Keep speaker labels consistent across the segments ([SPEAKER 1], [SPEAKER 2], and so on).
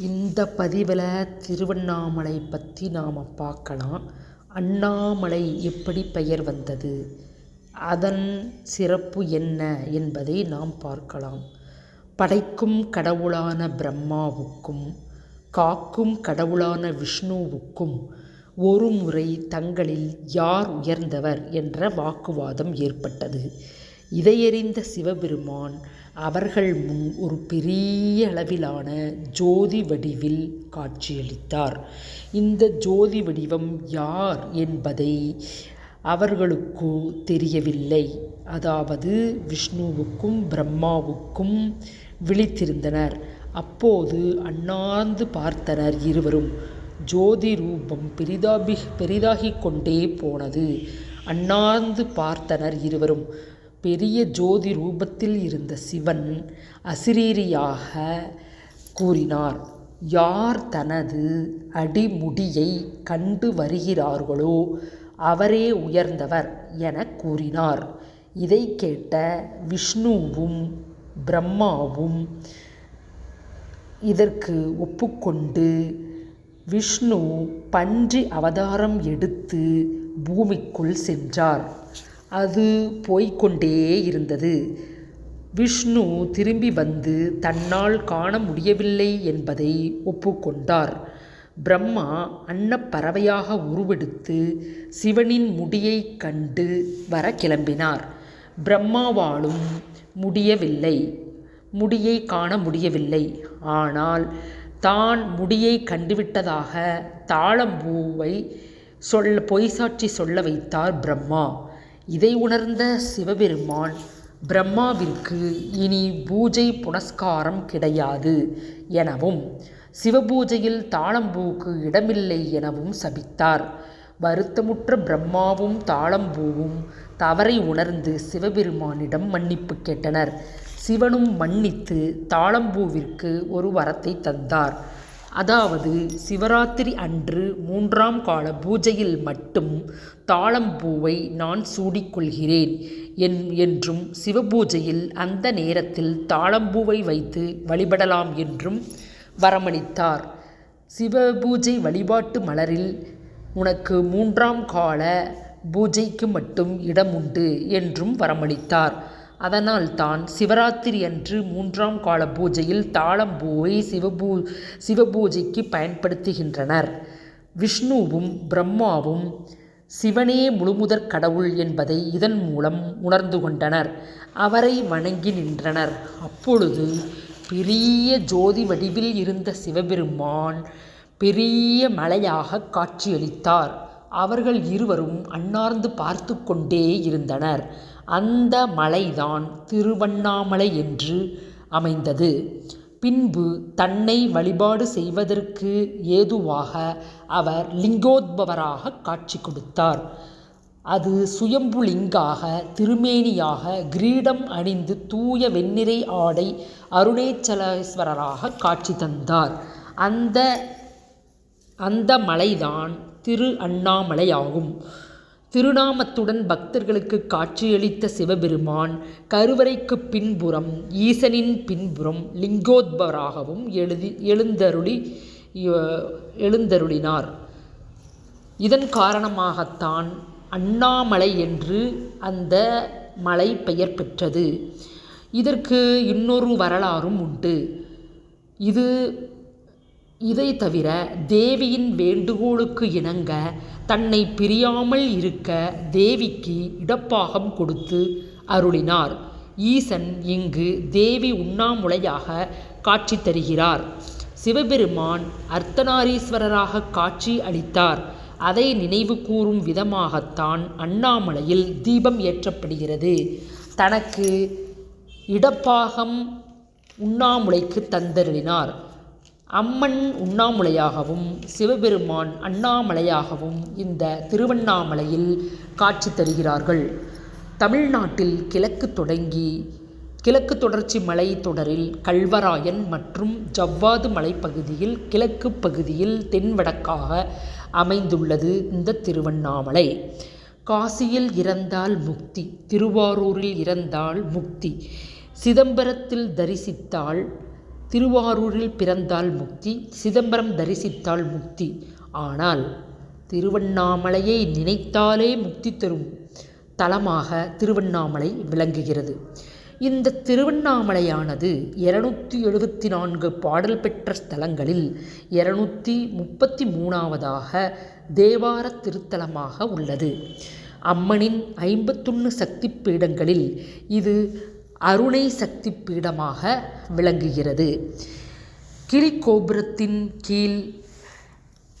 [SPEAKER 1] இந்த பதிவில் திருவண்ணாமலை பற்றி நாம் பார்க்கலாம். அண்ணாமலை எப்படி பெயர் வந்தது? அதன் சிறப்பு என்ன என்பதை நாம் பார்க்கலாம். படைக்கும் கடவுளான பிரம்மாவுக்கும் காக்கும் கடவுளான விஷ்ணுவுக்கும் ஒரு முறை தங்களில் யார் உயர்ந்தவர் என்ற வாக்குவாதம் ஏற்பட்டது. இதையறிந்த சிவபெருமான் அவர்கள் முன் ஒரு பெரிய அளவிலான ஜோதி வடிவில் காட்சியளித்தார். இந்த ஜோதி வடிவம் யார் என்பதை அவர்களுக்கு தெரியவில்லை. அதாவது விஷ்ணுவுக்கும் பிரம்மாவுக்கும் விழித்திருந்தனர். அப்போது அண்ணாந்து பார்த்தனர் இருவரும். ஜோதி ரூபம் பெரிதாபி பெரிதாகிக் கொண்டே போனது. அண்ணாந்து பார்த்தனர் இருவரும். பெரிய ஜோதி ரூபத்தில் இருந்த சிவன் அசிரீரியாக கூறினார் யார் தனது அடிமுடியை கண்டு வருகிறார்களோ அவரே உயர்ந்தவர் என கூறினார். இதை கேட்ட விஷ்ணுவும் பிரம்மாவும் இதற்கு ஒப்புக்கொண்டு விஷ்ணு பன்றி அவதாரம் எடுத்து பூமிக்குள் சென்றார். அது போய்க்கொண்டே இருந்தது. விஷ்ணு திரும்பி வந்து தன்னால் காண முடியவில்லை என்பதை ஒப்புக்கொண்டார். பிரம்மா அன்னப்பறவையாக உருவெடுத்து சிவனின் முடியை கண்டு வர கிளம்பினார். பிரம்மாவாலும் முடியவில்லை. முடியை காண முடியவில்லை. ஆனால் தான் முடியை கண்டுவிட்டதாக தாளம்பூவை சொல்ல பொய்சாட்சி சொல்ல வைத்தார் பிரம்மா. இதை உணர்ந்த சிவபெருமான் பிரம்மாவிற்கு இனி பூஜை புனஸ்காரம் கிடையாது எனவும் சிவபூஜையில் தாளம்பூவுக்கு இடமில்லை எனவும் சபித்தார். வருத்தமுற்ற பிரம்மாவும் தாளம்பூவும் தவறை உணர்ந்து சிவபெருமானிடம் மன்னிப்பு கேட்டனர். சிவனும் மன்னித்து தாளம்பூவிற்கு ஒரு வரத்தை தந்தார். அதாவது சிவராத்திரி அன்று மூன்றாம் கால பூஜையில் மட்டும் தாளம்பூவை நான் சூடிக்கொள்கிறேன். என் என்றும் சிவபூஜையில் அந்த நேரத்தில் தாளம்பூவை வைத்து வழிபடலாம் என்றும் வரமளித்தார். சிவபூஜை வழிபாட்டு மலரில் உனக்கு மூன்றாம் கால பூஜைக்கு மட்டும் இடம் உண்டு என்றும் வரமளித்தார். அதனால் தான் சிவராத்திரி அன்று மூன்றாம் கால பூஜையில் தாளம்பூவை சிவபூ சிவபூஜைக்கு பயன்படுத்துகின்றனர். விஷ்ணுவும் பிரம்மாவும் சிவனே முழுமுதற் கடவுள் என்பதை இதன் மூலம் உணர்ந்து கொண்டனர். அவரை வணங்கி நின்றனர். அப்பொழுது பெரிய ஜோதி வடிவில் இருந்த சிவபெருமான் பெரிய மலையாக காட்சியளித்தார். அவர்கள் இருவரும் அன்னார்ந்து பார்த்து கொண்டே இருந்தனர். அந்த மலைதான் திருவண்ணாமலை என்று அமைந்தது. பின்பு தன்னை வழிபாடு செய்வதற்கு ஏதுவாக அவர் லிங்கோத்பவராக காட்சி கொடுத்தார். அது சுயம்புலிங்காக திருமேனியாக கிரீடம் அணிந்து தூய வெண்ணிறை ஆடை அருணேச்சலேஸ்வரராக காட்சி தந்தார். அந்த அந்த மலைதான் திரு அண்ணாமலையாகும். திருநாமத்துடன் பக்தர்களுக்கு காட்சியளித்த சிவபெருமான் கருவறைக்கு பின்புறம் ஈசனின் பின்புறம் லிங்கோத்பராகவும் எழுதி எழுந்தருளி எழுந்தருளினார். இதன் காரணமாகத்தான் அண்ணாமலை என்று அந்த மலை பெயர் பெற்றது. இதற்கு இன்னொரு வரலாறும் உண்டு. இது இதை தவிர தேவியின் வேண்டுகோளுக்கு இணங்க தன்னை பிரியாமல் இருக்க தேவிக்கு இடப்பாகம் கொடுத்து அருளினார். ஈசன் இங்கு தேவி உண்ணாமுலையாக காட்சி தருகிறார். சிவபெருமான் அர்த்தநாரீஸ்வரராக காட்சி அளித்தார். அதை நினைவு கூறும் விதமாகத்தான் அண்ணாமலையில் தீபம் ஏற்றப்படுகிறது. தனக்கு இடப்பாகம் உண்ணாமுலைக்கு தந்தருளினார். அம்மன் உண்ணாமுலையாகவும் சிவபெருமான் அண்ணாமலையாகவும் இந்த திருவண்ணாமலையில் காட்சி தருகிறார்கள். தமிழ்நாட்டில் கிழக்கு தொடங்கி கிழக்கு தொடர்ச்சி மலை தொடரில் கல்வராயன் மற்றும் ஜவ்வாது மலைப்பகுதியில் கிழக்கு பகுதியில் தென்வடக்காக அமைந்துள்ளது இந்த திருவண்ணாமலை. காசியில் இறந்தால் முக்தி திருவாரூரில் இறந்தால் முக்தி சிதம்பரத்தில் தரிசித்தால் திருவாரூரில் பிறந்தால் முக்தி சிதம்பரம் தரிசித்தால் முக்தி. ஆனால் திருவண்ணாமலையை நினைத்தாலே முக்தி தரும் தலமாக திருவண்ணாமலை விளங்குகிறது. இந்த திருவண்ணாமலையானது இரநூத்தி எழுபத்தி நான்கு பாடல் பெற்ற ஸ்தலங்களில் இருநூற்றி முப்பத்தி மூணாவதாக தேவார திருத்தலமாக உள்ளது. அம்மனின் ஐம்பத்தொன்று சக்தி பீடங்களில் இது அருணை சக்தி பீடமாக விளங்குகிறது. கிளிக்கோபுரத்தின் கீழ்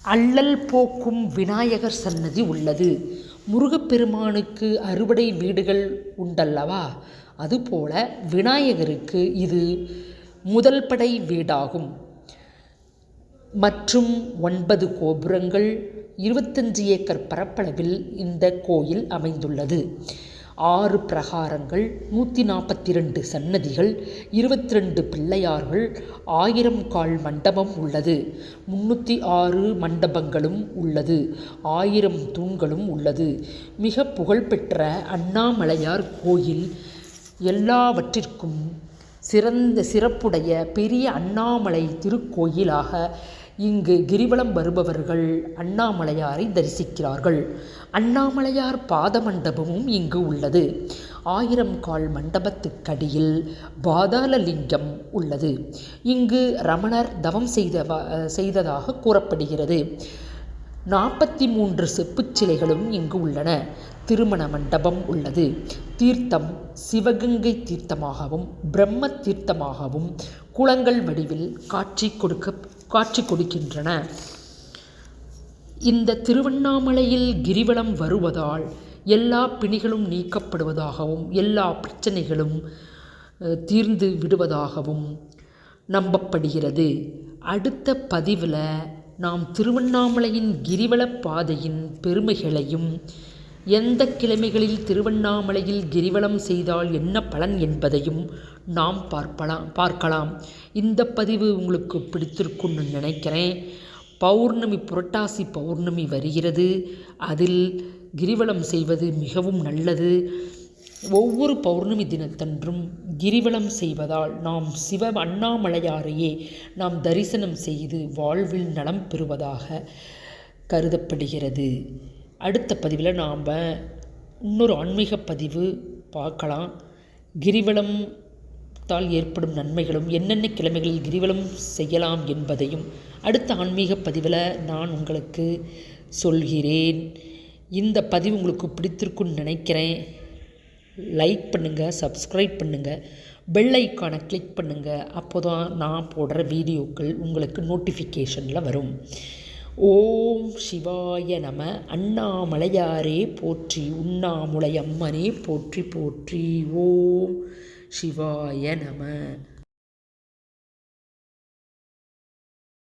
[SPEAKER 1] அள்ளல் போக்கும் விநாயகர் சன்னதி உள்ளது. முருகப்பெருமானுக்கு அறுவடை வீடுகள் உண்டல்லவா? அதுபோல விநாயகருக்கு இது முதல் படை வீடாகும். மற்றும் ஒன்பது கோபுரங்கள் இருபத்தஞ்சு ஏக்கர் பரப்பளவில் இந்த கோயில் அமைந்துள்ளது. ஆறு பிரகாரங்கள் நூற்றி நாற்பத்தி ரெண்டு சன்னதிகள் இருபத்தி ரெண்டு பிள்ளையார்கள் ஆயிரம் கால் மண்டபம் உள்ளது. முன்னூற்றி ஆறு மண்டபங்களும் உள்ளது. ஆயிரம் தூண்களும் உள்ளது. மிக புகழ்பெற்ற அண்ணாமலையார் கோயில் எல்லாவற்றிற்கும் சிறந்த சிறப்புடைய பெரிய அண்ணாமலை திருக்கோயிலாக இங்கு கிரிவலம் வருபவர்கள் அண்ணாமலையாரை தரிசிக்கிறார்கள். அண்ணாமலையார் பாத மண்டபமும் இங்கு உள்ளது. ஆயிரம் கால் மண்டபத்துக்கடியில் பாதாளலிங்கம் உள்ளது. இங்கு ரமணர் தவம் செய்த செய்ததாக கூறப்படுகிறது. நாற்பத்தி மூன்று செப்புச் சிலைகளும் இங்கு உள்ளன. திருமண மண்டபம் உள்ளது. தீர்த்தம் சிவகங்கை தீர்த்தமாகவும் பிரம்ம தீர்த்தமாகவும் குளங்கள் வடிவில் காட்சி கொடுக்க காட்சி கொடுக்கின்றன. இந்த திருவண்ணாமலையில் கிரிவலம் வருவதால் எல்லா பிணிகளும் நீக்கப்படுவதாகவும் எல்லா பிரச்சனைகளும் தீர்ந்து விடுவதாகவும் நம்பப்படுகிறது. அடுத்த பதிவில் நாம் திருவண்ணாமலையின் கிரிவல பாதையின் பெருமைகளையும் எந்த கிழமைகளில் திருவண்ணாமலையில் கிரிவலம் செய்தால் என்ன பலன் என்பதையும் நாம் பார்ப்பலாம் பார்க்கலாம். இந்த பதிவு உங்களுக்கு பிடித்திருக்கும்னு நினைக்கிறேன். பௌர்ணமி புரட்டாசி பௌர்ணமி வருகிறது. அதில் கிரிவலம் செய்வது மிகவும் நல்லது. ஒவ்வொரு பௌர்ணமி தினத்தன்றும் கிரிவலம் செய்வதால் நாம் சிவ அண்ணாமலையாரையே நாம் தரிசனம் செய்து வாழ்வில் நலம் பெறுவதாக கருதப்படுகிறது. அடுத்த பதிவில் நாம் இன்னொரு ஆன்மீக பதிவு பார்க்கலாம். கிரிவலம் தால் ஏற்படும் நன்மைகளும் என்னென்ன கிழமைகளில் கிரிவலம் செய்யலாம் என்பதையும் அடுத்த ஆன்மீக பதிவில் நான் உங்களுக்கு சொல்கிறேன். இந்த பதிவு உங்களுக்கு பிடித்திருக்குன்னு நினைக்கிறேன். லைக் பண்ணுங்கள் சப்ஸ்கிரைப் பண்ணுங்கள் பெல் ஐக்கானை கிளிக் பண்ணுங்கள் அப்போ தான் நான் போடுற வீடியோக்கள் உங்களுக்கு நோட்டிஃபிகேஷனில் வரும். ஓம் சிவாய நம. அண்ணாமலையாரே போற்றி உண்ணாமுலை அம்மனே போற்றி போற்றி. ஓம் சிவாய நம.